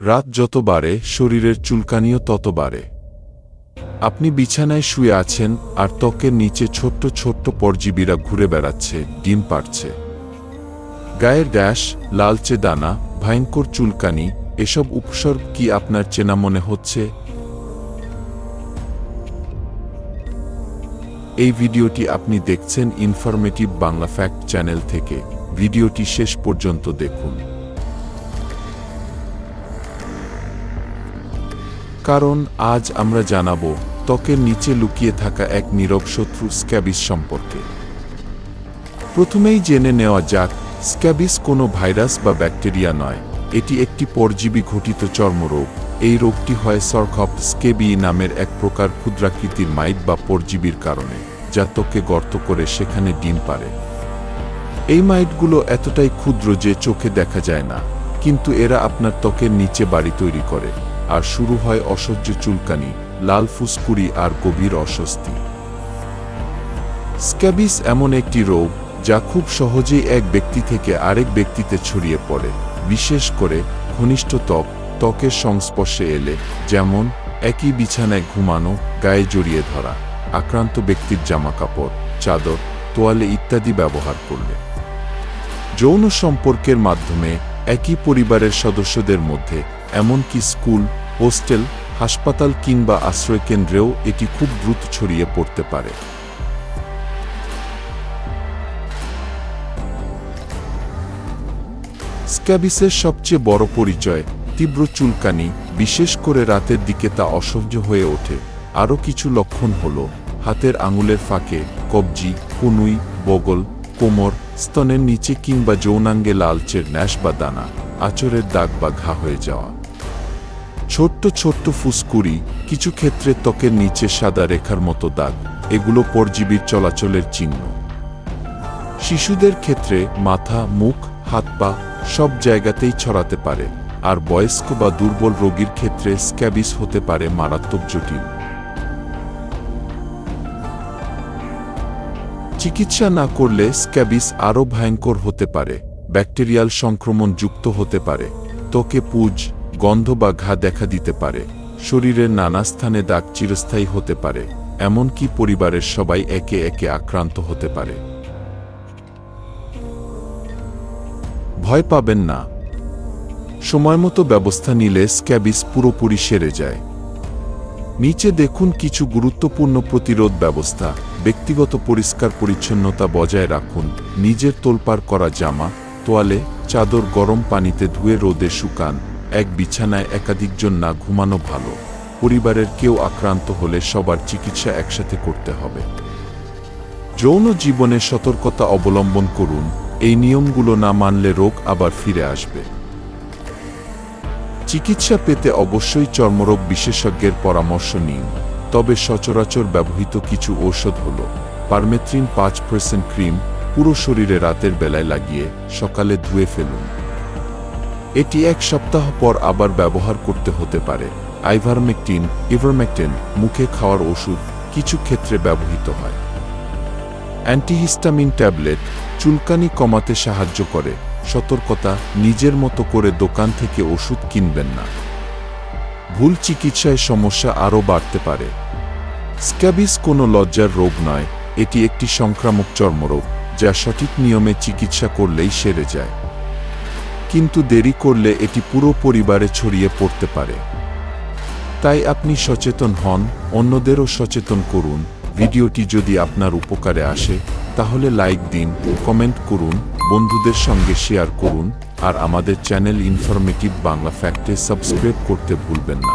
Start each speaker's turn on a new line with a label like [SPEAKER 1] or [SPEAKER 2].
[SPEAKER 1] রাত যত বাড়ে, শরীরের চুলকানিও তত বাড়ে। আপনি বিছানায় শুয়ে আছেন, আর ত্বকের নিচে ছোট্ট ছোট্ট পরজীবীরা ঘুরে বেড়াচ্ছে, ডিম পাড়ছে। গায়ের ড্যাশ, লালচে দানা, ভয়ঙ্কর চুলকানি, এসব উপসর্গ কি আপনার চেনা মনে হচ্ছে? এই ভিডিওটি আপনি দেখছেন ইনফরমেটিভ বাংলা ফ্যাক্ট চ্যানেল থেকে। ভিডিওটি শেষ পর্যন্ত দেখুন। কারণ আজ আমরা জানাব ত্বকের নিচে লুকিয়ে থাকা এক নীরব শত্রু স্ক্যাবিস সম্পর্কে। প্রথমেই জেনে নেওয়া যাক, স্ক্যাবিস কোনো ভাইরাস বা ব্যাকটেরিয়া নয়। এটি একটি পরজীবী ঘটিত চর্মরোগ। এই রোগটি হয় সরখপ স্কেবি নামের এক প্রকার ক্ষুদ্রাকৃতির মাইট বা পরজীবীর কারণে, যা ত্বকে গর্ত করে সেখানে ডিম পারে এই মাইটগুলো এতটাই ক্ষুদ্র যে চোখে দেখা যায় না, কিন্তু এরা আপনার ত্বকের নিচে বাড়ি তৈরি করে। আর শুরু হয় অসহ্য চুলকানি, লাল ফুসকুড়ি আর গভীর অস্বস্তি। স্ক্যাবিস এমন একটি রোগ যা খুব সহজেই এক ব্যক্তি থেকে আরেক ব্যক্তিতে ছড়িয়ে পড়ে, বিশেষ করে ঘনিষ্ঠ ত্বক, ত্বকের সংস্পর্শে এলে, যেমন একই বিছানায় ঘুমানো, গায়ে জড়িয়ে ধরা, আক্রান্ত ব্যক্তির জামাকাপড়, চাদর, তোয়ালে ইত্যাদি ব্যবহার করলে। যৌন সম্পর্কের মাধ্যমে একই পরিবারের সদস্যদের মধ্যে, এমনকি স্কুল, হোস্টেল, হাসপাতাল কিংবা আশ্রয়কেন্দ্রেও এটি খুব দ্রুত ছড়িয়ে পড়তে পারে। স্ক্যাবিসের সবচেয়ে বড় পরিচয়, তীব্র চুলকানি, বিশেষ করে রাতের দিকে তা অসহ্য হয়ে ওঠে। আরও কিছু লক্ষণ হল, হাতের আঙুলের ফাঁকে, কবজি, কনুই, বগল কোমর, স্তনের নিচে কিংবা যৌনাঙ্গে লালচের ন্যাশ বা দানা আচরের দাগ বা ঘা হয়ে যাওয়া। ছোট্ট ছোট্ট ফুসকুড়ি, কিছু ক্ষেত্রে ত্বকের নিচে সাদা রেখার মতো দাগ, এগুলো পরজীবীর চলাচলের চিহ্ন। শিশুদের ক্ষেত্রে মাথা, মুখ, হাত পা সব জায়গাতেই ছড়াতে পারে, আর বয়স্ক বা দুর্বল রোগীর ক্ষেত্রে স্ক্যাবিস হতে পারে মারাত্মক জটিল। চিকিৎসা না করলে স্ক্যাবিস আরও ভয়ঙ্কর হতে পারে, ব্যাকটেরিয়াল সংক্রমণ যুক্ত হতে পারে, ত্বকে পুজ, গন্ধ বা ঘা দেখা দিতে পারে, শরীরের নানা স্থানে দাগ চিরস্থায়ী হতে পারে, এমনকি পরিবারের সবাই একে একে আক্রান্ত হতে পারে। ভয় পাবেন না। সময়মতো ব্যবস্থা নিলে স্ক্যাবিস পুরোপুরি সেরে যায়। নিচে দেখুন কিছু গুরুত্বপূর্ণ প্রতিরোধ ব্যবস্থা। ব্যক্তিগত পরিষ্কার পরিচ্ছন্নতা বজায় রাখুন। নিজের তোলপার করা জামা, তোয়ালে, চাদর গরম পানিতে ধুয়ে রোদে শুকান। এক বিছানায় একাধিকজন না ঘুমানো ভালো। পরিবারের কেউ আক্রান্ত হলে সবার চিকিৎসা একসাথে করতে হবে। যৌন জীবনে সতর্কতা অবলম্বন করুন। এই নিয়মগুলো না মানলে রোগ আবার ফিরে আসবে। চিকিৎসা পেতে অবশ্যই চর্মরোগ বিশেষজ্ঞের পরামর্শ নিন। তবে সচরাচর ব্যবহৃত কিছু ঔষধ হল পারমেথ্রিন পাঁচ পার্সেন্ট ক্রিম পুরো শরীরে রাতের বেলায় লাগিয়ে সকালে ধুয়ে ফেলুন। এটি এক সপ্তাহ পর আবার ব্যবহার করতে হতে পারে। আইভারমেকটিন, ইভারমেকটিন মুখে খাওয়ার ওষুধ কিছু ক্ষেত্রে ব্যবহৃত হয়। অ্যান্টিহিস্টামিন ট্যাবলেট চুলকানি কমাতে সাহায্য করে। সতর্কতা, নিজের মতো করে দোকান থেকে ওষুধ কিনবেন না। ভুল চিকিৎসায় সমস্যা আরও বাড়তে পারে। স্ক্যাবিস কোনো লজ্জার রোগ নয়, এটি একটি সংক্রামক চর্মরোগ, যা সঠিক নিয়মে চিকিৎসা করলেই সেরে যায়। কিন্তু দেরি করলে এটি পুরো পরিবারে ছড়িয়ে পড়তে পারে। তাই আপনি সচেতন হন, অন্যদেরও সচেতন করুন। ভিডিওটি যদি আপনার উপকারে আসে, তাহলে লাইক দিন, কমেন্ট করুন, বন্ধুদের সঙ্গে শেয়ার করুন, আর আমাদের চ্যানেল ইনফরমেটিভ বাংলা ফ্যাক্টে সাবস্ক্রাইব করতে ভুলবেন না।